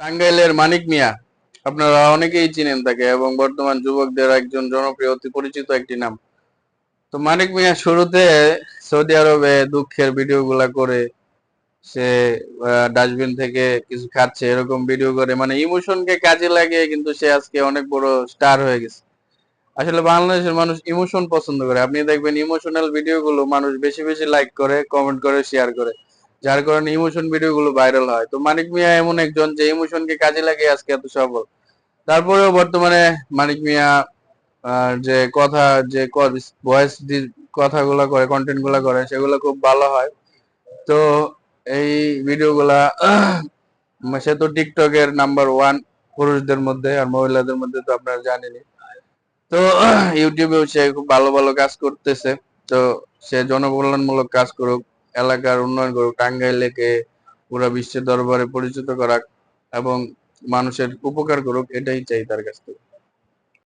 টাঙ্গাইলের মানিক মিয়া। আপনারা অনেকেই চিনেন তাকে এবং বর্তমান যুবকদের একজন জনপ্রিয়, অতি পরিচিত একটি নাম। তো মানিক মিয়া শুরুতে সৌদি আরবে দুঃখের ভিডিও গুলা করে সে ডাস্টবিন থেকে কিছু খাচ্ছে, এরকম ভিডিও করে। মানে ইমোশনকে কাজে লাগিয়ে কিন্তু সে আজকে অনেক বড় স্টার হয়ে গেছে। আসলে বাংলাদেশের মানুষ ইমোশন পছন্দ করে। আপনি দেখবেন ইমোশনাল ভিডিও গুলো মানুষ বেশি বেশি লাইক করে কমেন্ট করে শেয়ার করে। যার কারণে ইমোশন ভিডিও গুলো ভাইরাল হয়। তো মানিক মিয়া এমন একজন যে ইমোশনকে কাজে লাগিয়ে আজকে এত সফল। তারপরেও বর্তমানে মানিক মিয়া যে কথা, যে ভয়েস কথাগুলো করে কন্টেন্টগুলা করে, সেগুলো খুব ভালো হয়। তো এই ভিডিওগুলা সে তো টিকটকের নাম্বার ওয়ান পুরুষদের মধ্যে আর মহিলাদের মধ্যে তো আপনারা জানেনই। তো ইউটিউবেও সে খুব ভালো ভালো কাজ করতেছে। তো সে জনকল্যাণমূলক কাজ করুক। এলাকার উন্নয়ন করুক। টাঙ্গাইলেকে পুরা বিশ্বের দরবারে পরিচিত করাক এবং মানুষের উপকার করুক, এটাই চাই তার কাছ থেকে।